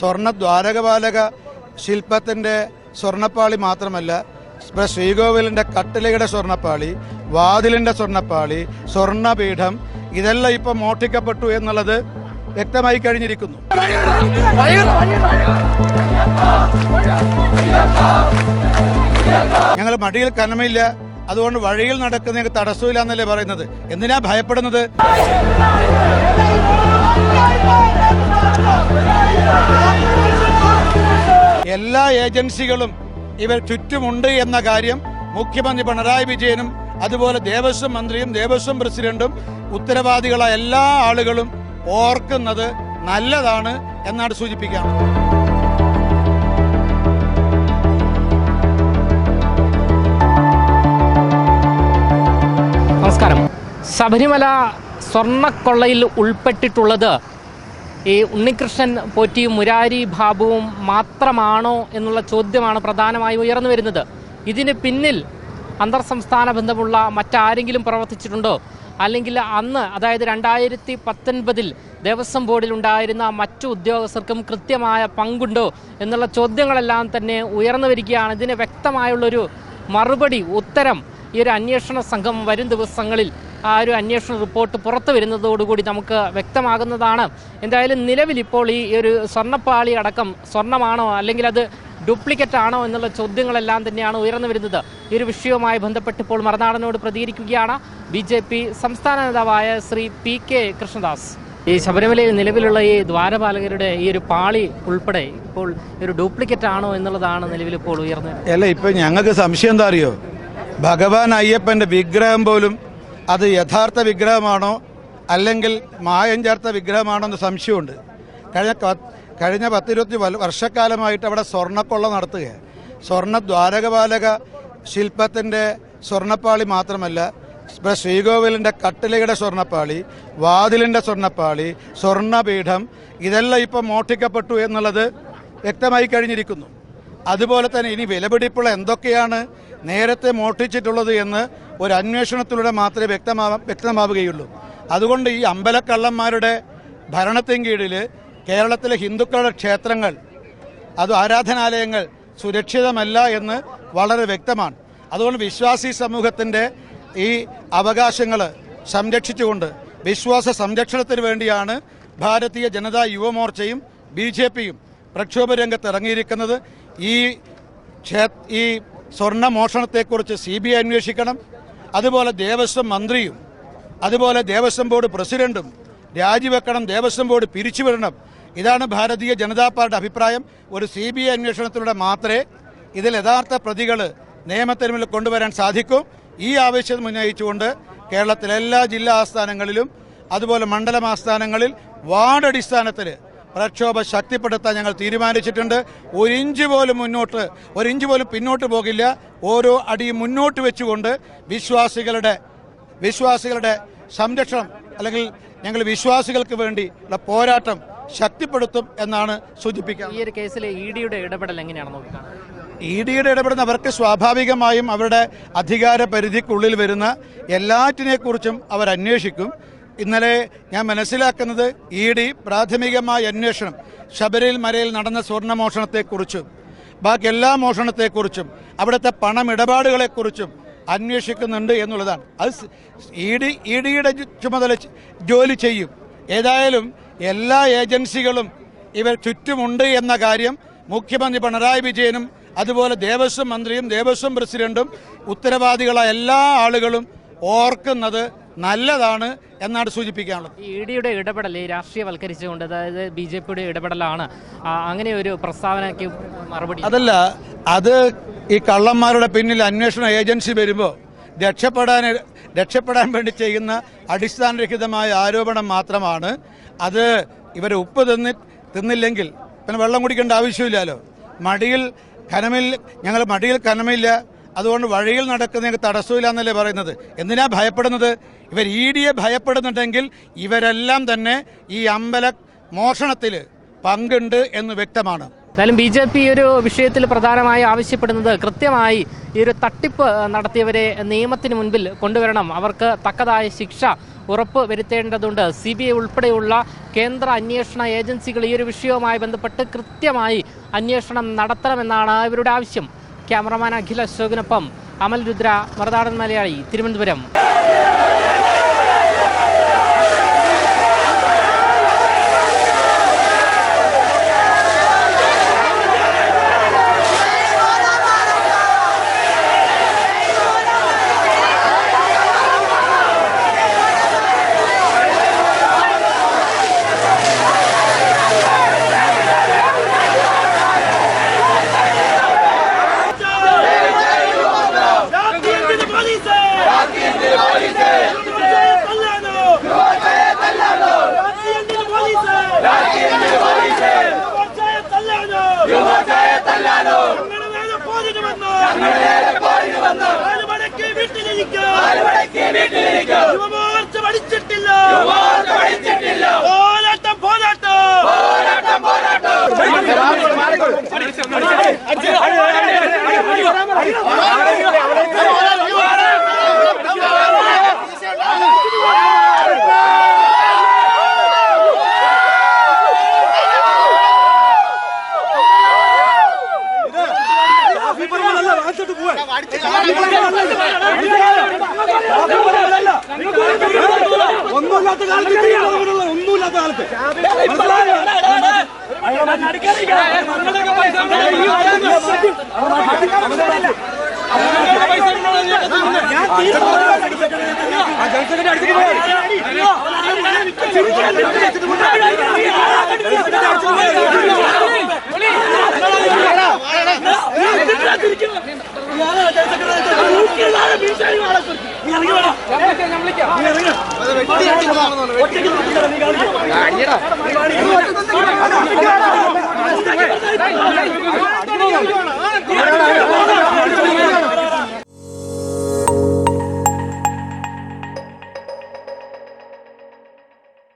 സ്വർണ ദ്വാരകപാലക ശില്പത്തിന്റെ സ്വർണപ്പാളി മാത്രമല്ല ഇപ്പോൾ ശ്രീകോവിലിന്റെ കട്ടിലയുടെ സ്വർണപ്പാളി വാതിലിന്റെ സ്വർണപ്പാളി സ്വർണപീഠം ഇതെല്ലാം ഇപ്പം മോഷ്ടിക്കപ്പെട്ടു എന്നുള്ളത് വ്യക്തമായി കഴിഞ്ഞിരിക്കുന്നു. ഞങ്ങൾ മടിയിൽ കനമില്ല. അതുകൊണ്ട് വഴിയിൽ നടക്കുന്നതിന് തടസ്സമില്ല എന്നല്ലേ പറയുന്നത്. എന്തിനാ ഭയപ്പെടുന്നത്? ഏജൻസികളും ഇവർ ചുറ്റുമുണ്ട് എന്ന കാര്യം മുഖ്യമന്ത്രി പിണറായി വിജയനും അതുപോലെ ദേവസ്വം മന്ത്രിയും ദേവസ്വം പ്രസിഡന്റും ഉത്തരവാദികളായ എല്ലാ ആളുകളും ഓർക്കുന്നത് നല്ലതാണ് എന്നാണ് സൂചിപ്പിക്കാം നമസ്കാരം. ശബരിമല സ്വർണക്കൊള്ളയിൽ ഉൾപ്പെട്ടിട്ടുള്ളത് ഈ ഉണ്ണികൃഷ്ണൻ പോറ്റിയും മുരാരി ബാബുവും മാത്രമാണോ എന്നുള്ള ചോദ്യമാണ് പ്രധാനമായി ഉയർന്നു വരുന്നത്. ഇതിന് പിന്നിൽ അന്തർ സംസ്ഥാന ബന്ധമുള്ള മറ്റാരെങ്കിലും പ്രവർത്തിച്ചിട്ടുണ്ടോ? അല്ലെങ്കിൽ അന്ന് അതായത് രണ്ടായിരത്തി പത്തൊൻപതിൽ ദേവസ്വം ബോർഡിൽ ഉണ്ടായിരുന്ന മറ്റു ഉദ്യോഗസ്ഥർക്കും കൃത്യമായ പങ്കുണ്ടോ എന്നുള്ള ചോദ്യങ്ങളെല്ലാം തന്നെ ഉയർന്നു വരികയാണ്. ഇതിന് വ്യക്തമായുള്ളൊരു മറുപടി ഉത്തരം ഈ ഒരു അന്വേഷണ സംഘം വരും ദിവസങ്ങളിൽ ആ ഒരു അന്വേഷണ റിപ്പോർട്ട് പുറത്തു വരുന്നതോടുകൂടി നമുക്ക് വ്യക്തമാകുന്നതാണ്. എന്തായാലും നിലവിൽ ഇപ്പോൾ ഈ ഒരു സ്വർണപ്പാളി അടക്കം സ്വർണമാണോ അല്ലെങ്കിൽ അത് ഡ്യൂപ്ലിക്കേറ്റ് ആണോ എന്നുള്ള ചോദ്യങ്ങളെല്ലാം തന്നെയാണ് ഉയർന്നു വരുന്നത്. ഈ ഒരു വിഷയവുമായി ബന്ധപ്പെട്ട് ഇപ്പോൾ മറുനാടനോട് പ്രതികരിക്കുകയാണ് ബി ജെ പി സംസ്ഥാന നേതാവായ ശ്രീ പി കെ കൃഷ്ണദാസ്. ഈ ശബരിമലയിൽ നിലവിലുള്ള ഈ ദ്വാരപാലകരുടെ ഈ ഒരു പാളി ഉൾപ്പെടെ ഇപ്പോൾ ഒരു ഡ്യൂപ്ലിക്കേറ്റ് ആണോ എന്നുള്ളതാണ് നിലവിൽ ഇപ്പോൾ ഉയർന്നു വരുന്നത്. അല്ല ഇപ്പൊ ഞങ്ങൾക്ക് സംശയം എന്താ അറിയോ? ഭഗവാൻ അയ്യപ്പന്റെ വിഗ്രഹം പോലും അത് യഥാർത്ഥ വിഗ്രഹമാണോ അല്ലെങ്കിൽ മായം ചേർത്ത വിഗ്രഹമാണോ എന്ന് സംശയമുണ്ട്. കഴിഞ്ഞ കഴിഞ്ഞ പത്തിരുപത്തി വർഷക്കാലമായിട്ട് അവിടെ സ്വർണക്കൊള്ള നടത്തുകയാണ് സ്വർണ ദ്വാരകപാലക ശില്പത്തിന്റെ സ്വർണപ്പാളി മാത്രമല്ല ഇപ്പം ശ്രീകോവിലിന്റെ കട്ടിലയുടെ സ്വർണപ്പാളി വാതിലിന്റെ സ്വർണപ്പാളി സ്വർണപീഠം ഇതെല്ലാം ഇപ്പോൾ മോഷ്ടിക്കപ്പെട്ടു എന്നുള്ളത് വ്യക്തമായി കഴിഞ്ഞിരിക്കുന്നു. അതുപോലെ തന്നെ ഇനി വിലപിടിപ്പുള്ള എന്തൊക്കെയാണ് നേരത്തെ മോഷ്ടിച്ചിട്ടുള്ളത് എന്ന് ഒരു അന്വേഷണത്തിലൂടെ മാത്രമേ വ്യക്തമാ വ്യക്തമാവുകയുള്ളൂ. അതുകൊണ്ട് ഈ അമ്പലക്കള്ളന്മാരുടെ ഭരണത്തിൻ കീഴിൽ കേരളത്തിലെ ഹിന്ദുക്കളുടെ ക്ഷേത്രങ്ങൾ അത് ആരാധനാലയങ്ങൾ സുരക്ഷിതമല്ല എന്ന് വളരെ വ്യക്തമാണ്. അതുകൊണ്ട് വിശ്വാസി സമൂഹത്തിന്റെ ഈ അവകാശങ്ങൾ സംരക്ഷിച്ചുകൊണ്ട് വിശ്വാസ സംരക്ഷണത്തിന് വേണ്ടിയാണ് ഭാരതീയ ജനതാ യുവമോർച്ചയും ബി ജെ പിയും പ്രക്ഷോഭ രംഗത്ത് ഇറങ്ങിയിരിക്കുന്നത് ഈ ഈ സ്വർണ മോഷണത്തെക്കുറിച്ച് സി ബി ഐ അന്വേഷിക്കണം. അതുപോലെ ദേവസ്വം മന്ത്രിയും അതുപോലെ ദേവസ്വം ബോർഡ് പ്രസിഡന്റും രാജിവെക്കണം ദേവസ്വം ബോർഡ് പിരിച്ചുവിടണം. ഇതാണ് ഭാരതീയ ജനതാ പാർട്ടിയുടെ അഭിപ്രായം. ഒരു സി ബി ഐ അന്വേഷണത്തിലൂടെ മാത്രമേ ഇതിൽ യഥാർത്ഥ പ്രതികൾ നിയമത്തിന് മുന്നിൽ കൊണ്ടുവരാൻ സാധിക്കൂ. ഈ ആവശ്യം ഉന്നയിച്ചുകൊണ്ട് കേരളത്തിലെ എല്ലാ ജില്ലാ ആസ്ഥാനങ്ങളിലും അതുപോലെ മണ്ഡലം ആസ്ഥാനങ്ങളിൽ വാർഡ് അടിസ്ഥാനത്തിൽ പ്രക്ഷോഭം ശക്തിപ്പെടുത്താൻ ഞങ്ങൾ തീരുമാനിച്ചിട്ടുണ്ട്. ഒരു ഇഞ്ച് പോലും മുന്നോട്ട് ഒരു ഇഞ്ച് പോലും പിന്നോട്ട് പോകില്ല. ഓരോ അടിയും മുന്നോട്ട് വെച്ചുകൊണ്ട് വിശ്വാസികളുടെ വിശ്വാസികളുടെ സംരക്ഷണം അല്ലെങ്കിൽ ഞങ്ങൾ വിശ്വാസികൾക്ക് വേണ്ടി ഉള്ള പോരാട്ടം ശക്തിപ്പെടുത്തും എന്നാണ് സൂചിപ്പിക്കുന്നത് ഈ ഒരു കേസിലെ ഇ ഡിയുടെ ഇടപെടൽ എങ്ങനെയാണ് ഇ ഡിയുടെ ഇടപെടുന്ന അവർക്ക് സ്വാഭാവികമായും അവരുടെ അധികാര പരിധിക്കുള്ളിൽ വരുന്ന എല്ലാറ്റിനെക്കുറിച്ചും അവർ അന്വേഷിക്കും. ഇന്നലെ ഞാൻ മനസ്സിലാക്കുന്നത് ഇ ഡി പ്രാഥമികമായ അന്വേഷണം ശബരിൽ മലയിൽ നടന്ന സ്വർണമോഷണത്തെക്കുറിച്ചും ബാക്കി എല്ലാ മോഷണത്തെക്കുറിച്ചും അവിടുത്തെ പണമിടപാടുകളെക്കുറിച്ചും അന്വേഷിക്കുന്നുണ്ട് എന്നുള്ളതാണ്. അത് ഇ ഡി ഇ ഡിയുടെ ചുമതല ജോലി ചെയ്യും. ഏതായാലും എല്ലാ ഏജൻസികളും ഇവർ ചുറ്റുമുണ്ട് എന്ന കാര്യം മുഖ്യമന്ത്രി പിണറായി വിജയനും അതുപോലെ ദേവസ്വം മന്ത്രിയും ദേവസ്വം പ്രസിഡന്റും ഉത്തരവാദികളായ എല്ലാ ആളുകളും ഓർക്കുന്നത് നല്ലതാണ് എന്നാണ് സൂചിപ്പിക്കാനുള്ളത്. ഈ ഇ ഡിയുടെ ഇടപെടൽ ഈ രാഷ്ട്രീയവൽക്കരിച്ചുകൊണ്ട് അതായത് ബി ജെ പിയുടെ ഇടപെടലാണ് അങ്ങനെ ഒരു പ്രസ്താവനയ്ക്ക് മറുപടി? അതല്ല അത് ഈ കള്ളന്മാരുടെ പിന്നിൽ അന്വേഷണ ഏജൻസി വരുമ്പോൾ രക്ഷപ്പെടാൻ രക്ഷപ്പെടാൻ വേണ്ടി ചെയ്യുന്ന അടിസ്ഥാനരഹിതമായ ആരോപണം മാത്രമാണ്. അത് ഇവർ ഉപ്പ് തിന്നി തിന്നില്ലെങ്കിൽ പിന്നെ വെള്ളം കുടിക്കേണ്ട ആവശ്യമില്ലല്ലോ. മടിയിൽ കനമില്ല ഞങ്ങൾ മടിയിൽ കനമില്ല. അതുകൊണ്ട് വഴിയിൽ നടക്കുന്നതിന് തടസ്സമില്ല എന്നല്ലേ പറയുന്നത്. എന്തിനാ ഭയപ്പെടുന്നത്? ഇവർ ഇ ഡിയെ ഭയപ്പെടുന്നുണ്ടെങ്കിൽ ഇവരെല്ലാം തന്നെ ഈ അമ്പല മോഷണത്തിൽ പങ്കുണ്ട് എന്ന് വ്യക്തമാണ്. എന്തായാലും ബി ജെ പി ഒരു വിഷയത്തിൽ പ്രധാനമായി ആവശ്യപ്പെടുന്നത് കൃത്യമായി ഈ ഒരു തട്ടിപ്പ് നടത്തിയവരെ നിയമത്തിന് മുൻപിൽ കൊണ്ടുവരണം. അവർക്ക് തക്കതായ ശിക്ഷ ഉറപ്പ് വരുത്തേണ്ടതുണ്ട്. സി ബി ഐ ഉൾപ്പെടെയുള്ള കേന്ദ്ര അന്വേഷണ ഏജൻസികൾ ഈ ഒരു വിഷയവുമായി ബന്ധപ്പെട്ട് കൃത്യമായി അന്വേഷണം നടത്തണമെന്നാണ് ഇവരുടെ ആവശ്യം. ക്യാമറമാൻ അഖിൽ അശോകിനൊപ്പം അമൽ രുദ്ര മറുനാടൻ മലയാളി തിരുവനന്തപുരം. യുവമോർച്ച പഠിച്ചിട്ടില്ല. പോരാട്ടം പോരാട്ടം. ഒന്നുമില്ലാത്ത കാലത്ത് ഒന്നുമില്ലാത്ത കാലത്ത് ജനസംഖ്യയുടെ അടുത്തേക്ക് പോയി ഒറ്റയ്ക്ക്